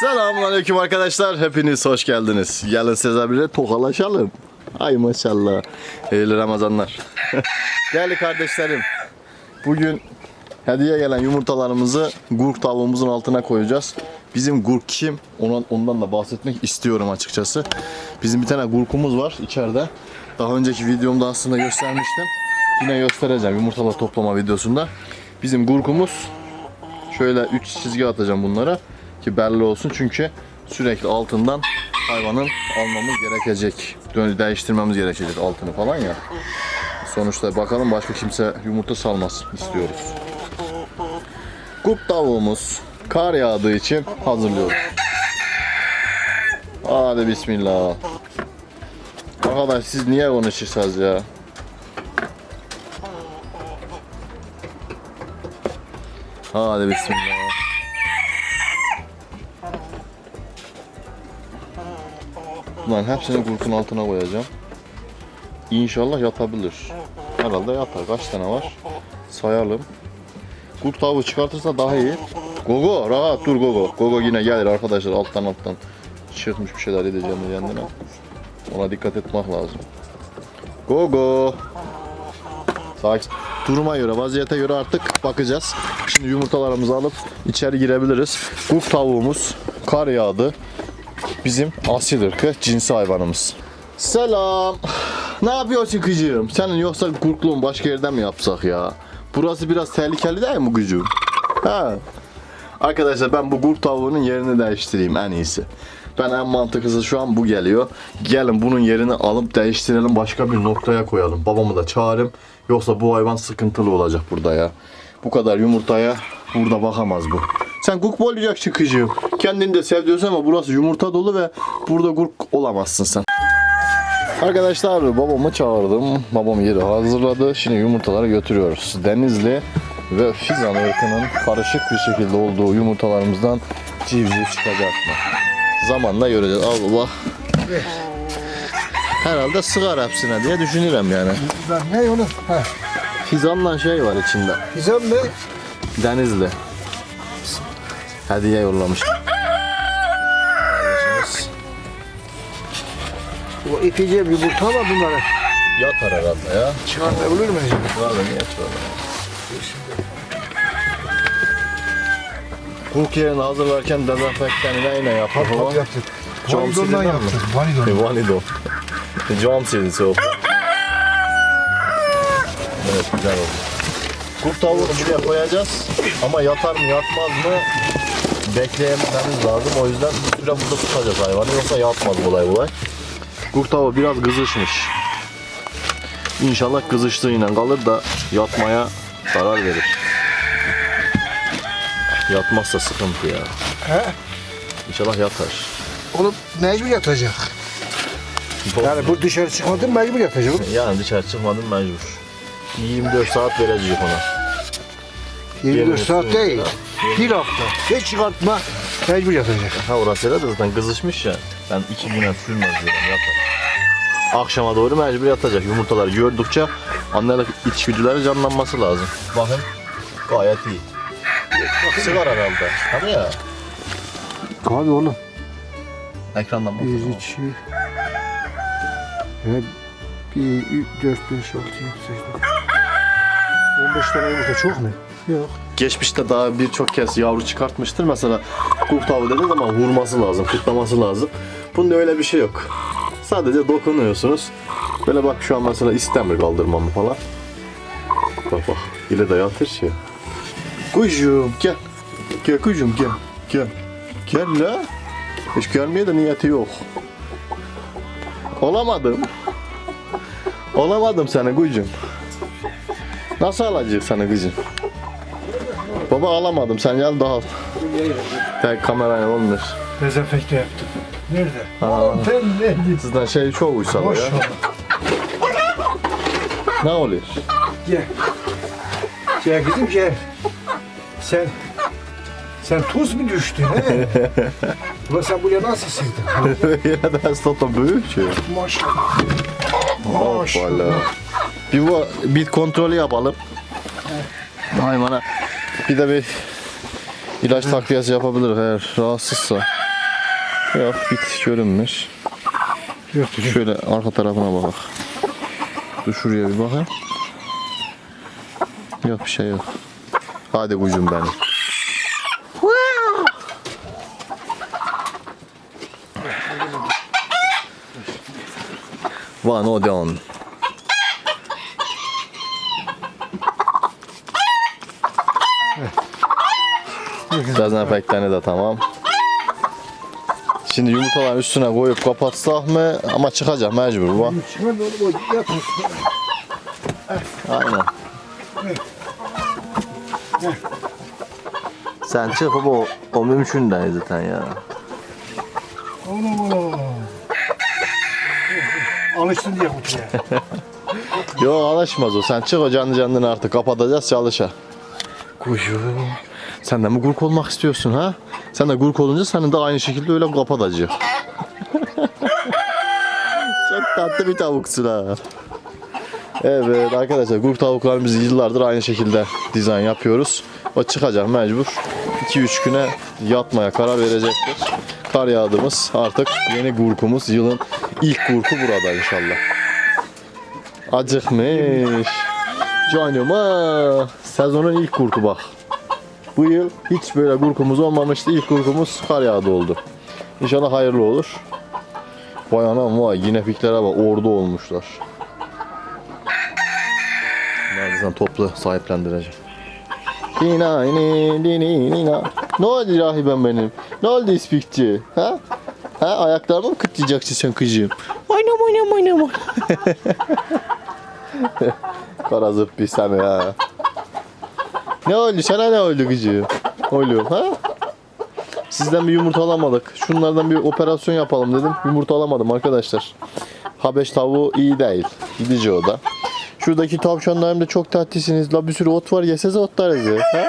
Selamünaleyküm arkadaşlar. Hepiniz hoş geldiniz. Gelin size bir tokalaşalım. Ay maşallah. Hayırlı Ramazanlar. Değerli kardeşlerim. Bugün hediye gelen yumurtalarımızı gurk tavuğumuzun altına koyacağız. Bizim gurk kim? Ondan, ondan da bahsetmek istiyorum açıkçası. Bizim bir tane gurkumuz var içeride. Daha önceki videomda aslında göstermiştim. Yine göstereceğim yumurtalar toplama videosunda. Bizim gurkumuz Şöyle 3 çizgi atacağım bunlara ki belli olsun çünkü sürekli altından hayvanın almamız gerekecek. Dön- Değiştirmemiz gerekecek altını falan ya. Sonuçta bakalım başka kimse yumurta salmaz istiyoruz. Kurt tavuğumuz kar yağdığı için hazırlıyoruz. Hadi bismillah. Arkadaş siz niye konuşuyorsunuz ya? Hadi bismillah. Lan hepsini kurkun altına koyacağım. İnşallah yatabilir. Herhalde yatar. Kaç tane var? Sayalım. Kurt tavuğu çıkartırsa daha iyi. Gogo rahat dur Gogo. Gogo yine gelir arkadaşlar alttan alttan. Çıkmış bir şeyler edeceğim kendine. Ona dikkat etmek lazım. Gogo. Sakin. Duruma göre, vaziyete göre artık bakacağız. Şimdi yumurtalarımızı alıp içeri girebiliriz. Kuk tavuğumuz kar yağdı. Bizim asil ırkı cinsi hayvanımız. Selam. Ne yapıyorsun kızım? Senin yoksa kurkluğun başka yerden mi yapsak ya? Burası biraz tehlikeli değil mi kızım? Ha. Arkadaşlar ben bu kurt tavuğunun yerini değiştireyim en iyisi. Ben en mantıklısı şu an bu geliyor. Gelin bunun yerini alıp değiştirelim başka bir noktaya koyalım. Babamı da çağırayım. Yoksa bu hayvan sıkıntılı olacak burada ya. Bu kadar yumurtaya burada bakamaz bu. Sen kuk mu olacaksın kızım? Kendini de sev ama burası yumurta dolu ve burada kuk olamazsın sen. Arkadaşlar babamı çağırdım. Babam yeri hazırladı. Şimdi yumurtaları götürüyoruz. Denizli ve Fizan ırkının karışık bir şekilde olduğu yumurtalarımızdan civciv çıkacak mı? Zamanla göreceğiz. Allah. Herhalde sığar hepsine diye düşünürüm yani. Ne onu? Fizanla şey var içinde. Hizam ne? Denizli. Hediye yollamış. Bu ipiciye bir yumurta ama bunları Yatar herhalde ya. çıkartabilir mi acaba? Var da niye çıkardı? Kuk yerini hazırlarken dezenfektanıyla yine yaptı baba. Tabii yaptık. Mi? yaptık. Vanidon. Vanido. Cam serisi o. Evet güzel oldu. Kurt tavuğunu buraya koyacağız. Ama yatar mı yatmaz mı bekleyememiz lazım. O yüzden bir süre burada tutacağız hayvanı. Yoksa yatmaz kolay kolay. Kurt tavuğu biraz kızışmış. İnşallah kızıştığıyla kalır da yatmaya zarar verir. Yatmazsa sıkıntı ya. He? İnşallah yatar. Oğlum mecbur yatacak. Yani bu dışarı çıkmadın mecbur yatacak. Yani dışarı çıkmadım mecbur. 24 saat verecek ona. 24 saat değil. Bir hafta. Hiç çıkartma. Mecbur yatacak. Ha orası da zaten kızışmış ya. Ben iki güne sürmez diyorum yatar. Akşama doğru mecbur yatacak. Yumurtaları gördükçe anneler içgüdüleri canlanması lazım. Bakın gayet iyi. Sigara herhalde. Hadi ya. Abi oğlum. Ekrandan bak. 1, 2, ve 1, 3, 4, 5, 6, 7, 8, 15 tane yumurta çok mu? Yok. Geçmişte daha birçok kez yavru çıkartmıştır. Mesela kurt tavuğu dediğiniz zaman vurması lazım, kutlaması lazım. Bunda öyle bir şey yok. Sadece dokunuyorsunuz. Böyle bak şu an mesela istemiyor kaldırmamı falan. Bak bak. İle de yatır şey. Kuşum gel. Gel kuşum gel. Gel. Gel la. Hiç gelmeye de niyeti yok. Olamadım. Olamadım sana kuşum. Nasıl alacak sana kızım? Baba alamadım sen gel daha al. Gel kamerayla olmuş. Dezenfekte yaptım. Nerede? Nerede? Sizden şey çok uysal ya. Ne oluyor? Gel. Gel kızım gel. Sen sen tuz mu düştün he? Ulan sen buraya nasıl sildin? Yine de stata büyük şey. Maşallah. Hoppala. Bir bit kontrolü yapalım. Haymana bir de bir İlaç takviyesi yapabilir eğer rahatsızsa. Yok bit görünmüş. Yok, yok. Şöyle arka tarafına bak. Dur şuraya bir bakayım. Yok bir şey yok. Hadi kucum benim. One o down. Dezenfektanı da tamam. Şimdi yumurtaların üstüne koyup kapatsak mı? Ama çıkacak mecbur. Çıkar da. Yat. Aynen. Sen çıkıp o, o mümkün değil zaten ya. Oğlum oğlum. Alışsın diye kutuya. Yok alışmaz o. Sen çık o canlı canlını artık kapatacağız çalışa. Kuşum. Sen de mi gurk olmak istiyorsun ha? Sen de gurk olunca senin de aynı şekilde öyle kapatacak. Çok tatlı bir tavuksun ha. Evet arkadaşlar gurk tavuklarımızı yıllardır aynı şekilde dizayn yapıyoruz. O çıkacak mecbur. 2-3 güne yatmaya karar verecektir. Kar yağdığımız artık yeni gurkumuz. Yılın ilk gurku burada inşallah. Acıkmış. Canım ha. Sezonun ilk kurku bak. Bu yıl hiç böyle kurkumuz olmamıştı. İlk kurkumuz kar yağdı oldu. İnşallah hayırlı olur. Vay anam vay yine piklere bak ordu olmuşlar. Neredeyse toplu sahiplendireceğim. Nina, nini, nini, nina. Ne oldu rahibem benim? Ne oldu ispikçi? Ha? Ha ayaklarımı mı kıtlayacaksın sen kızım? Oynam oynam oynam. Kara zıp bir sen ya. Ne oldu? Sana ne oldu gıcı? Oluyor ha? Sizden bir yumurta alamadık. Şunlardan bir operasyon yapalım dedim. Yumurta alamadım arkadaşlar. Habeş tavuğu iyi değil. Gidici o da. Şuradaki tavşanlarım da çok tatlısınız. La bir sürü ot var. Yesenize otlarınızı. Ha?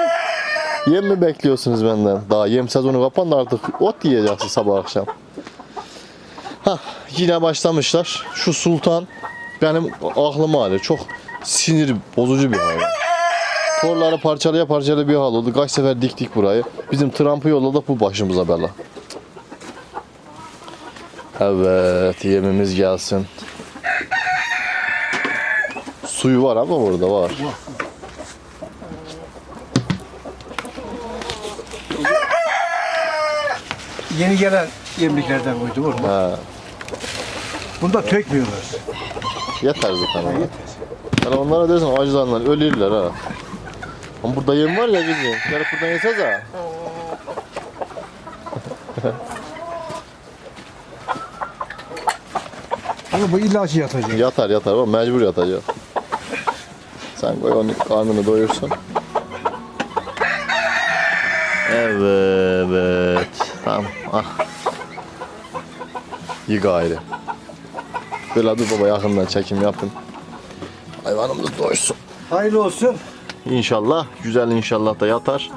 Yem mi bekliyorsunuz benden? Daha yem sezonu kapandı artık. Ot yiyeceksin sabah akşam. Hah yine başlamışlar. Şu sultan benim aklıma alıyor. Çok sinir bozucu bir hayvan. Torları parçalaya parçalaya bir hal oldu. Kaç sefer diktik burayı. Bizim Trump'ı yolladık bu başımıza bela. Evet yemimiz gelsin. Suyu var ama burada var. Yeni gelen yemliklerden koydu vurma. Ha, Bunda tökmüyorlar. yeter zaten ona. Yani onlara dersen acılarından ölürler ha. Ama burada yem var ya kızım. Gelip buradan yesez ha. Ama bu illaki yatacak. Yatar yatar ama mecbur yatacak. Sen koy onu karnını doyursun. Evet. Tamam. Ah. İyi gayrı. Böyle dur baba yakından çekim yapın. Hayvanımız doysun. Hayırlı olsun. İnşallah. Güzel inşallah da yatar.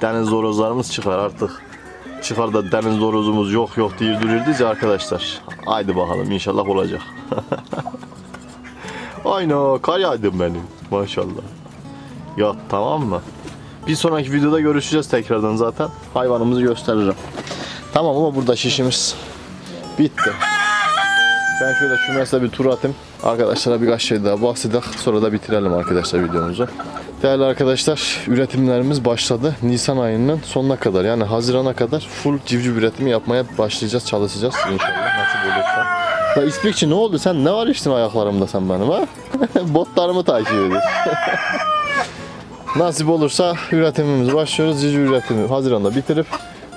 Deniz horozlarımız çıkar artık. Çıkar da deniz horozumuz yok yok diye duruyoruz ya arkadaşlar. Haydi bakalım inşallah olacak. Aynen kar yağdı benim maşallah. Ya tamam mı? Bir sonraki videoda görüşeceğiz tekrardan zaten. Hayvanımızı gösteririm. Tamam ama burada şişimiz bitti. Ben şöyle kümesle bir tur atayım. Arkadaşlara birkaç şey daha bahsedelim. Sonra da bitirelim arkadaşlar videomuzu. Değerli arkadaşlar üretimlerimiz başladı. Nisan ayının sonuna kadar yani Haziran'a kadar full civciv üretimi yapmaya başlayacağız, çalışacağız inşallah nasip olursa. Ya İspikçi ne oldu? Sen ne var içtin ayaklarımda sen benim ha? Botlarımı takip ediyorsun. Nasip olursa üretimimiz başlıyoruz. Civciv üretimi Haziran'da bitirip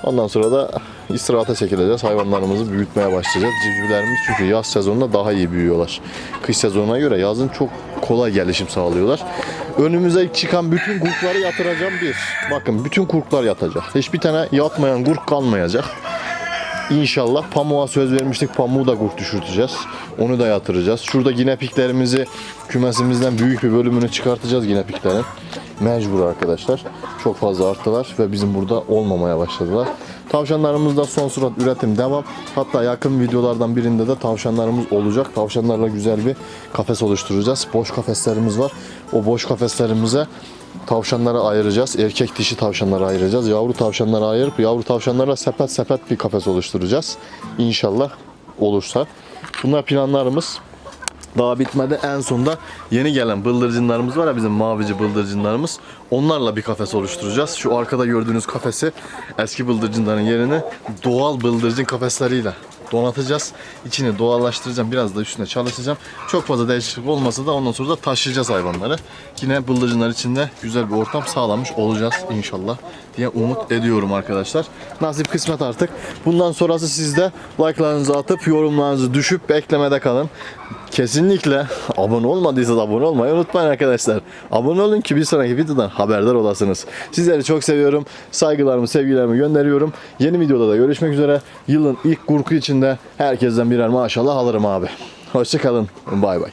ondan sonra da istirahata çekileceğiz. Hayvanlarımızı büyütmeye başlayacağız. Civcivlerimiz çünkü yaz sezonunda daha iyi büyüyorlar. Kış sezonuna göre yazın çok kolay gelişim sağlıyorlar. Önümüze çıkan bütün kurkları yatıracağım bir. Bakın bütün kurklar yatacak. Hiçbir tane yatmayan kurk kalmayacak. İnşallah pamuğa söz vermiştik. Pamuğu da kurt düşürteceğiz. Onu da yatıracağız. Şurada yine piklerimizi kümesimizden büyük bir bölümünü çıkartacağız yine piklerin. Mecbur arkadaşlar. Çok fazla arttılar ve bizim burada olmamaya başladılar. Tavşanlarımızda son surat üretim devam. Hatta yakın videolardan birinde de tavşanlarımız olacak. Tavşanlarla güzel bir kafes oluşturacağız. Boş kafeslerimiz var. O boş kafeslerimize tavşanları ayıracağız. Erkek dişi tavşanları ayıracağız. Yavru tavşanları ayırıp yavru tavşanlarla sepet sepet bir kafes oluşturacağız. İnşallah olursa. Bunlar planlarımız. Daha bitmedi. En sonunda yeni gelen bıldırcınlarımız var ya bizim mavici bıldırcınlarımız. Onlarla bir kafes oluşturacağız. Şu arkada gördüğünüz kafesi eski bıldırcınların yerine doğal bıldırcın kafesleriyle donatacağız. İçini doğallaştıracağım. Biraz da üstüne çalışacağım. Çok fazla değişiklik olmasa da ondan sonra da taşıyacağız hayvanları. Yine bıldırcınlar içinde güzel bir ortam sağlamış olacağız inşallah diye umut ediyorum arkadaşlar. Nasip kısmet artık. Bundan sonrası sizde like'larınızı atıp yorumlarınızı düşüp beklemede kalın. Kesinlikle abone olmadıysa da abone olmayı unutmayın arkadaşlar. Abone olun ki bir sonraki videodan haberdar olasınız. Sizleri çok seviyorum. Saygılarımı, sevgilerimi gönderiyorum. Yeni videoda da görüşmek üzere. Yılın ilk kurku içinde herkesten birer maşallah alırım abi. Hoşçakalın. Bay bay.